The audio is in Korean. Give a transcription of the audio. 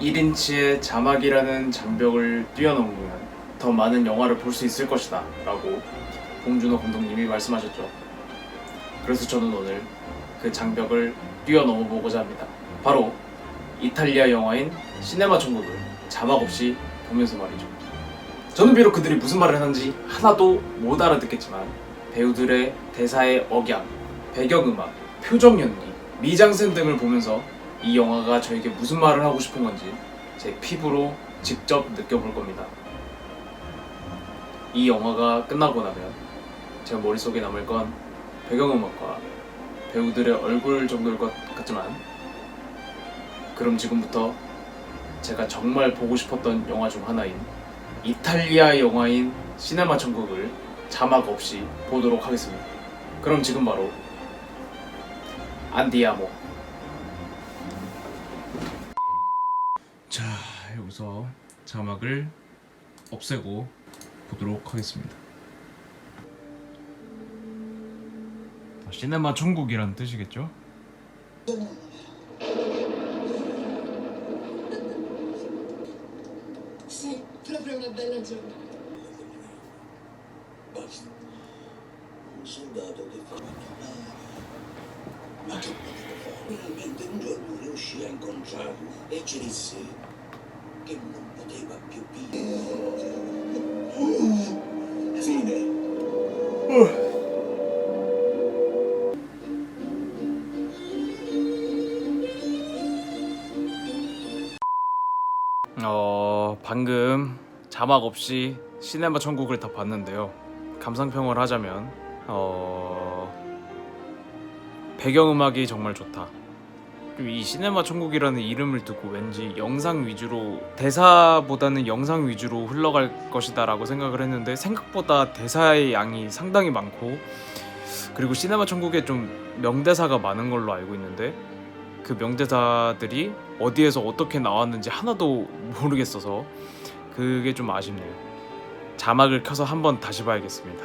1인치의 자막이라는 장벽을 뛰어넘으면 더 많은 영화를 볼 수 있을 것이다 라고 봉준호 감독님이 말씀하셨죠. 그래서 저는 오늘 그 장벽을 뛰어넘어 보고자 합니다. 바로 이탈리아 영화인 시네마 천국을 자막 없이 보면서 말이죠. 저는 비록 그들이 무슨 말을 하는지 하나도 못 알아듣겠지만 배우들의 대사의 억양, 배경음악, 표정 연기, 미장센 등을 보면서 이 영화가 저에게 무슨 말을 하고 싶은 건지 제 피부로 직접 느껴볼 겁니다. 이 영화가 끝나고 나면 제 머릿속에 남을 건 배경음악과 배우들의 얼굴 정도일 것 같지만 그럼 지금부터 제가 정말 보고 싶었던 영화 중 하나인 이탈리아 영화인 시네마 천국을 자막 없이 보도록 하겠습니다. 그럼 지금 바로 안디아모 여기서 자막을 없애고 보도록 하겠습니다. 아, 시네마 천국이라는 뜻이겠죠? Sì, proprio una bella giornata. Basta. Un soldato che fa mattonare. Ma che poteva fare? Finalmente un giorno riuscì a incontrarlo e ci disse 어 방금 자막 없이 시네마 천국을 다 봤는데요. 감상평을 하자면 어 배경음악이 정말 좋다. 이 시네마 천국이라는 이름을 듣고 왠지 영상 위주로 대사보다는 영상 위주로 흘러갈 것이다라고 생각을 했는데 생각보다 대사의 양이 상당히 많고 그리고 시네마 천국에 좀 명대사가 많은 걸로 알고 있는데 그 명대사들이 어디에서 어떻게 나왔는지 하나도 모르겠어서 그게 좀 아쉽네요. 자막을 켜서 한번 다시 봐야겠습니다.